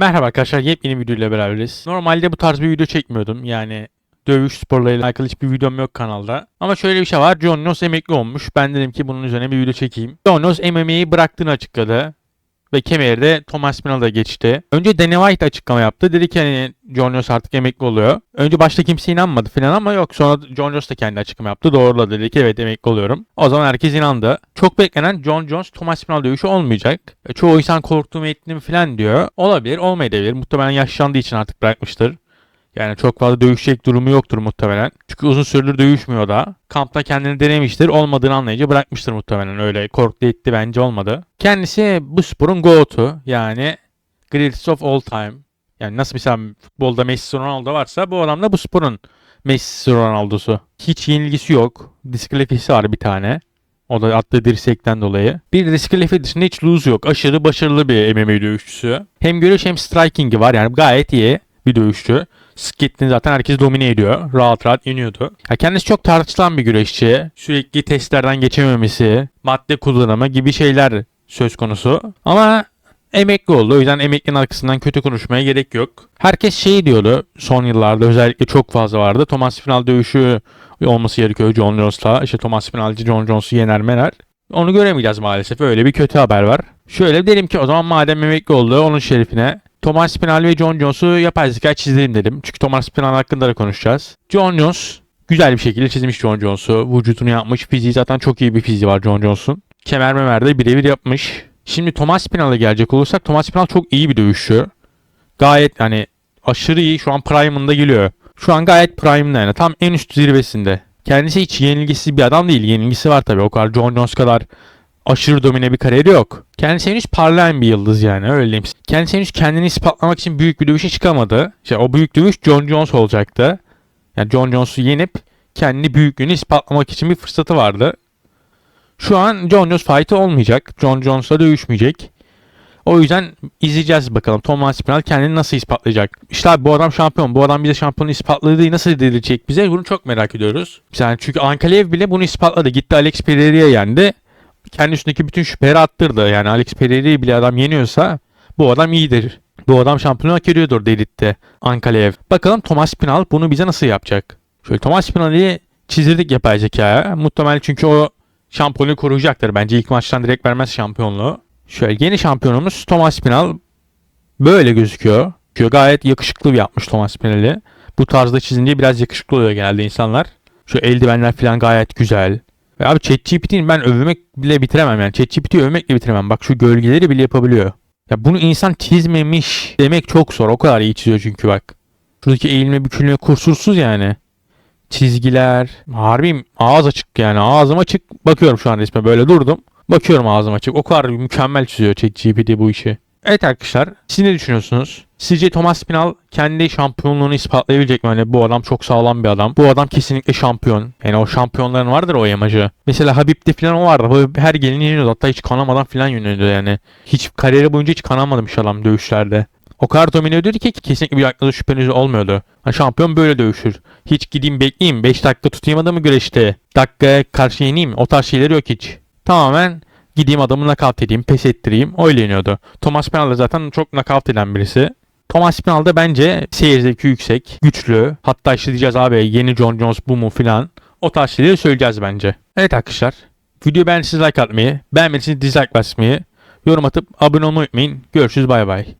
Merhaba arkadaşlar yepyeni bir videoyla beraberiz. Normalde bu tarz bir video çekmiyordum. Yani dövüş sporlarıyla alakalı hiçbir videom yok kanalda. Ama şöyle bir şey var. John Jones emekli olmuş. Ben dedim ki bunun üzerine bir video çekeyim. John Jones MMA'yi bıraktığını açıkladı. Ve kemeri de Thomas Spinal'da geçti. Önce Danny White açıklama yaptı. Dedi ki hani John Jones artık emekli oluyor. Önce başta kimse inanmadı falan ama yok. Sonra John Jones da kendi açıklama yaptı. Doğruladı. Dedi ki evet emekli oluyorum. O zaman herkes inandı. Çok beklenen John Jones Thomas Spinal dövüşü olmayacak. E, Çoğu insan korktuğumu ettim falan diyor. Olabilir olmayabilir. Muhtemelen yaşlandığı için artık bırakmıştır. Yani çok fazla dövüşecek durumu yoktur muhtemelen. Çünkü uzun süredir dövüşmüyor da. Kampta kendini denemiştir. Olmadığını anlayınca bırakmıştır muhtemelen. Öyle korktu etti bence olmadı. Kendisi bu sporun GOAT'u. Yani greatest of all time. Yani nasıl mesela futbolda Messi Ronaldo varsa bu adam da bu sporun Messi Ronaldo'su. Hiç yenilgisi yok. Diskalifiyesi var bir tane. O da attığı dirsekten dolayı. Bir diskalifiye dışında hiç lose yok. Aşırı başarılı bir MMA dövüşçüsü. Hem görüş hem striking'i var. Yani gayet iyi bir dövüşçü. Skittin zaten herkes domine ediyor. Rahat rahat iniyordu. Ya kendisi çok tartışılan bir güreşçi. Sürekli testlerden geçememesi, madde kullanımı gibi şeyler söz konusu. Ama emekli oldu. O yüzden emeklinin arkasından kötü konuşmaya gerek yok. Herkes şey diyordu son yıllarda özellikle çok fazla vardı. Thomas Final dövüşü olması gerekiyor John Jones'la. İşte Thomas Finalci John Jones'u yener mener. Onu göremeyeceğiz maalesef. Öyle bir kötü haber var. Şöyle dedim ki o zaman madem emekli oldu onun şerefine Thomas Spinal ve John Jones'u yapay zeka çizelim dedim. Çünkü Thomas Spinal hakkında da konuşacağız. John Jones güzel bir şekilde çizmiş John Jones'u. Vücudunu yapmış. Fiziği zaten çok iyi bir fiziği var John Jones'un. Kemer memer de birebir yapmış. Şimdi Thomas Spinal'a gelecek olursak Thomas Spinal çok iyi bir dövüşçü. Gayet hani aşırı iyi. Şu an Prime'ında geliyor. Şu an gayet Prime'da yani. Tam en üst zirvesinde. Kendisi hiç yenilgisiz bir adam değil. Yenilgisi var tabii. O kadar John Jones kadar aşırı domine bir kariyeri yok. Kendisi henüz parlayan bir yıldız yani öyle diyeyim. Kendisi henüz kendini ispatlamak için büyük bir dövüşe çıkamadı. İşte o büyük dövüş John Jones olacaktı. Yani John Jones'u yenip kendi büyüklüğünü ispatlamak için bir fırsatı vardı. Şu an John Jones fight'ı olmayacak. John Jones'la dövüşmeyecek. O yüzden izleyeceğiz bakalım Thomas Spinal kendini nasıl ispatlayacak. İşte abi bu adam şampiyon. Bu adam bize şampiyonu ispatladığı nasıl edilecek bize? Bunu çok merak ediyoruz. Yani çünkü Ankalev bile bunu ispatladı. Gitti Alex Pereira'ya yendi kendi üstündeki bütün şüpheleri attırdı. Yani Alex Pereira'yı bile adam yeniyorsa bu adam iyidir. Bu adam şampiyon hak ediyordur Delit'te Ankalev. Bakalım Thomas Pinal bunu bize nasıl yapacak? Şöyle Thomas Pinal'i çizdirdik yapay zekaya. Muhtemelen çünkü o şampiyonu koruyacaktır. Bence ilk maçtan direkt vermez şampiyonluğu. Şöyle yeni şampiyonumuz Thomas Pinal böyle gözüküyor. Gayet yakışıklı yapmış Thomas Pinal'i. Bu tarzda çizince biraz yakışıklı oluyor genelde insanlar. Şu eldivenler falan gayet güzel. Ve abi ChatGPT'nin ben övmek bile bitiremem yani. ChatGPT'yi övmekle bitiremem. Bak şu gölgeleri bile yapabiliyor. Ya bunu insan çizmemiş demek çok zor. O kadar iyi çiziyor çünkü bak. Şuradaki eğilme bükülme kursursuz yani. Çizgiler. Harbi ağız açık yani. Ağzım açık. Bakıyorum şu an resme böyle durdum. Bakıyorum ağzım açık. O kadar mükemmel çiziyor ChatGPT bu işi. Evet arkadaşlar siz ne düşünüyorsunuz? Sizce Thomas Spinal kendi şampiyonluğunu ispatlayabilecek mi? Hani bu adam çok sağlam bir adam. Bu adam kesinlikle şampiyon. Yani o şampiyonların vardır o yamacı. Mesela Habib'de falan o vardı. Her geleni yeniyordu. Hatta hiç kanamadan falan yöneliyordu yani. Hiç kariyeri boyunca hiç kanamamış adam dövüşlerde. O kadar domine ediyordu ki kesinlikle bir aklınızda şüpheniz olmuyordu. Ha, şampiyon böyle dövüşür. Hiç gideyim bekleyeyim 5 dakika tutayım adamı güreşte. Dakikaya karşı yeneyim. O tarz şeyleri yok hiç. Tamamen gideyim adamı nakavt edeyim, pes ettireyim. Öyle yeniyordu. Thomas Pinal da zaten çok nakavt eden birisi. Thomas Pinal da bence seyir zevki yüksek, güçlü. Hatta işte diyeceğiz abi yeni John Jones bu mu filan. O tarz şeyleri söyleyeceğiz bence. Evet arkadaşlar. Videoyu beğendiyseniz like atmayı, beğenmediyseniz dislike basmayı, yorum atıp abone olmayı unutmayın. Görüşürüz bay bay.